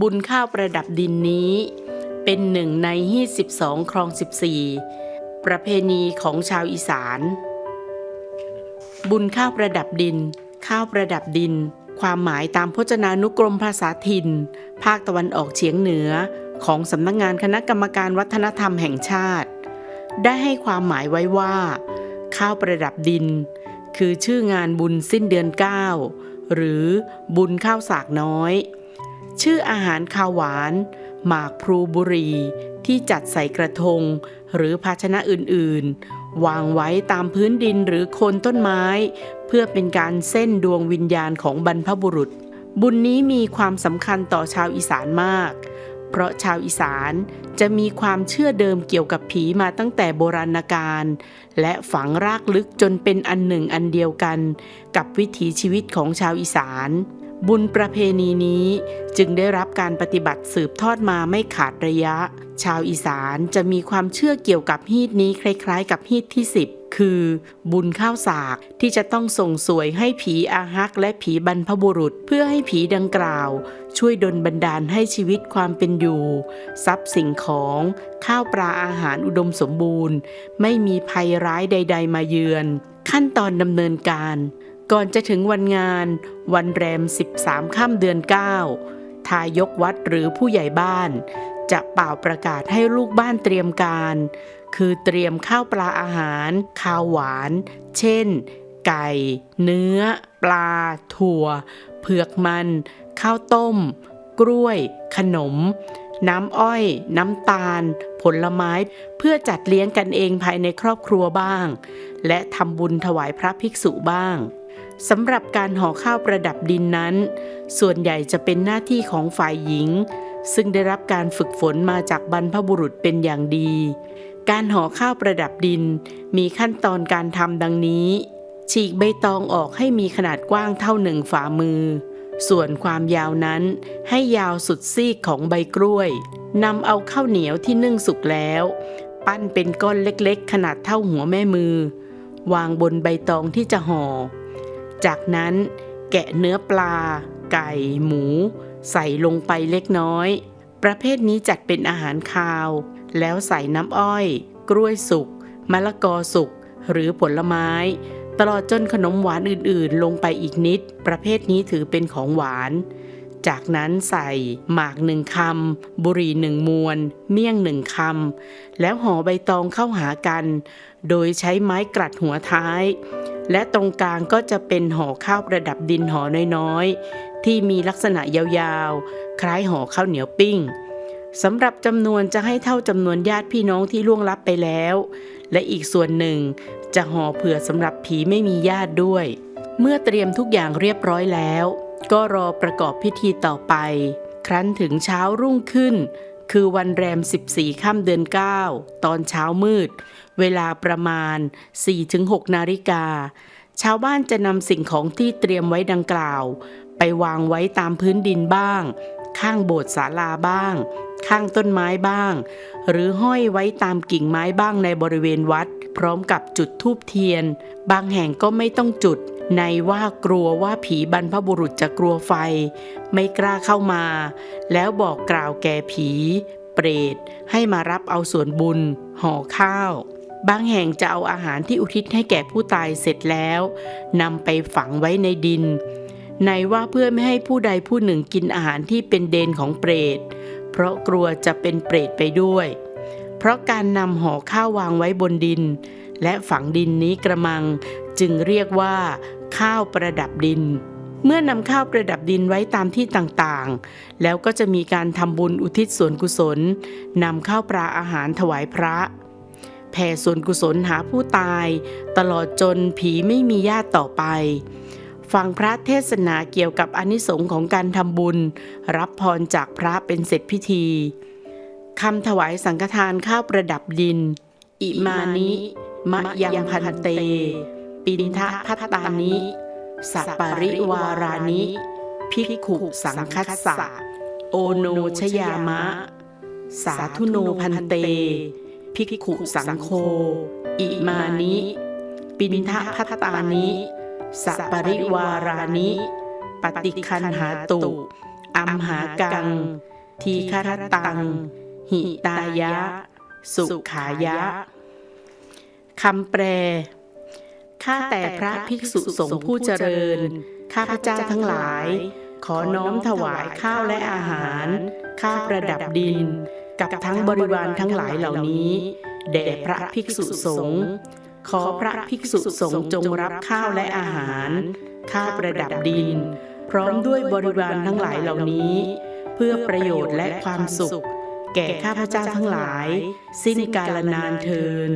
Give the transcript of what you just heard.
บุญข้าวประดับดินนี้ เป็นหนึ่งในฮีด12ครอง 14 ประเพณีของชาวอีสาน บุญข้าวประดับดิน ข้าวประดับดิน ความหมายตามพจนานุกรมภาษาถิ่น ภาคตะวันออกเฉียงเหนือของสำนักงงานคณะกรรมการวัฒนธรรมแห่งชาติ ได้ให้ความหมายไว้ว่า ข้าวประดับดิน คือชื่องานบุญสิ้นเดือน 9 หรือบุญข้าวสากน้อย ชื่ออาหารคาวหวาน หมากพลูบุรี ที่จัดใส่กระทง หรือภาชนะอื่นๆ วางไว้ตามพื้นดินหรือโคนต้นไม้ เพื่อเป็นการเส้นดวงวิญญาณของบรรพบุรุษ บุญนี้มีความสำคัญต่อชาวอีสานมาก เพราะชาวอีสานจะมีความเชื่อเดิมเกี่ยวกับผีมาตั้งแต่โบราณกาลและฝังรากลึกจนเป็นอันหนึ่งอันเดียวกัน กับวิถีชีวิตของชาวอีสาน บุญประเพณีนี้จึงได้รับการปฏิบัติสืบทอดมาไม่ขาดระยะ ชาวอีสานจะมีความเชื่อเกี่ยวกับฮีดนี้คล้ายๆ กับฮีดที่ 10 คือ บุญข้าวสากที่จะต้องส่งสวยให้ผีอาฮักและผีบรรพบุรุษ เพื่อให้ผีดังกล่าว ช่วยดลบันดาลให้ชีวิตความเป็นอยู่ ทรัพย์สิ่งของ ข้าวปลาอาหารอุดมสมบูรณ์ ไม่มีภัยร้ายใด ๆ มาเยือน ขั้นตอนดำเนินการ ก่อนจะถึงวันงาน วันแรม 13 ค่ำเดือน 9 ทายกวัดหรือผู้ใหญ่บ้าน จะเป่าประกาศให้ลูกบ้านเตรียมการ คือเตรียมข้าวปลาอาหาร ข้าวหวาน เช่น ไก่ เนื้อ ปลา ถั่ว เผือกมัน ข้าวต้ม กล้วย ขนม น้ำอ้อย น้ำตาล ผลไม้ เพื่อจัดเลี้ยงกันเองภายในครอบครัวบ้าง และทำบุญถวายพระภิกษุบ้าง สำหรับการห่อข้าวประดับดินนั้น ส่วนใหญ่จะเป็นหน้าที่ของฝ่ายหญิง ซึ่งได้รับการฝึกฝนมาจากบรรพบุรุษเป็นอย่างดี การห่อข้าวประดับดิน มีขั้นตอนการทำดังนี้ ฉีกใบตองออกให้มีขนาดกว้างเท่าหนึ่งฝ่ามือ ส่วนความยาวนั้นให้ยาวสุดซีกของใบกล้วยนำเอาข้าวเหนียวที่นึ่งสุกแล้ว ปั้นเป็นก้อนเล็กๆ ขนาดเท่าหัวแม่มือ วางบนใบตองที่จะห่อ จากนั้นแกะเนื้อปลา ไก่ หมู ใส่ลงไปเล็กน้อย ประเภทนี้จัดเป็นอาหารคาว แล้วใส่น้ำอ้อย กล้วยสุก มะละกอสุก หรือผลไม้ ตลอดจนขนมหวานอื่นๆ ลงไปอีกนิด ประเภทนี้ถือเป็นของหวาน จากนั้นใส่หมากหนึ่งคำบุหรี่หนึ่งมวน เมี่ยงหนึ่งคำแล้วห่อใบตองเข้าหากัน โดยใช้ไม้กลัดหัวท้าย และตรงกลางก็จะเป็นห่อข้าวประดับดินห่อน้อยๆ ที่มีลักษณะยาวๆ คล้ายห่อข้าวเหนียวปิ้งสำหรับจำนวนจะให้เท่าจำนวนญาติพี่น้องที่ล่วงลับไปแล้ว และอีกส่วนหนึ่งจะห่อเผื่อสำหรับผีไม่มีญาติด้วย เมื่อเตรียมทุกอย่างเรียบร้อยแล้ว ก็รอประกอบพิธีต่อไป ครั้นถึงเช้ารุ่งขึ้น คือวันแรม 14 ค่ำเดือน 9 ตอนเช้ามืด เวลาประมาณ 4-6 นาฬิกา ชาวบ้านจะนำสิ่งของที่เตรียมไว้ดังกล่าว ไปวางไว้ตามพื้นดินบ้าง ข้างโบสถ์ศาลาบ้าง ข้างต้นไม้บ้าง หรือห้อยไว้ตามกิ่งไม้บ้างในบริเวณวัด พร้อมกับจุดธูปเทียน บางแห่งก็ไม่ต้องจุด ในว่ากลัวว่าผีบรรพบุรุษจะกลัวไฟ ไม่กล้าเข้ามา แล้วบอกกล่าวแก่ผี เปรตให้มารับเอาส่วนบุญ ห่อข้าว บางแห่งจะเอาอาหารที่อุทิศให้แก่ผู้ตายเสร็จแล้วนำไปฝังไว้ในดิน ในว่าเพื่อไม่ให้ผู้ใดผู้หนึ่งกินอาหารที่เป็นเดนของเปรตเพราะกลัวจะเป็นเปรตไปด้วย เพราะการนำห่อข้าววางไว้บนดิน และฝังดินนี้กระมัง จึงเรียกว่า ข้าวประดับดิน เมื่อนำข้าวประดับดินไว้ตามที่ต่างๆ แล้วก็จะมีการทำบุญอุทิศส่วนกุศลนำข้าวปลาอาหารถวายพระแผ่ส่วนกุศลหาผู้ตาย ตลอดจนผีไม่มีญาติต่อไป ฟังพระเทศนาเกี่ยวกับอนิสงส์ของการทำบุญ รับพรจากพระเป็นเสร็จพิธี คำถวายสังฆทานข้าวประดับดิน อิมานิ มะยังพันเต ปินทะพัตตานิ สัปปริวารานิ ภิกขุสังคัสสะ โอโนชยามะ สาธุโนพันเต ภิกขุสังโฆอิมานิ ปินทะพัตตานิ สัปปริวารานิ ปฏิคันหาตุ อัมหากัง ทีคารตัง หิตายะ สุขายะคำแปล ข้าแต่พระภิกษุสงฆ์ผู้เจริญ ข้าพเจ้าทั้งหลาย ขอน้อมถวายข้าวและอาหาร ข้าประดับดิน กับทั้งบริวารทั้งหลายเหล่านี้ แด่พระภิกษุสงฆ์ ขอพระภิกษุสงฆ์จงรับข้าวและอาหาร ข้าประดับดิน พร้อมด้วยบริวารทั้งหลายเหล่านี้ เพื่อประโยชน์และความสุข แก่ข้าพเจ้าทั้งหลาย สิ้นกาลนานเทิน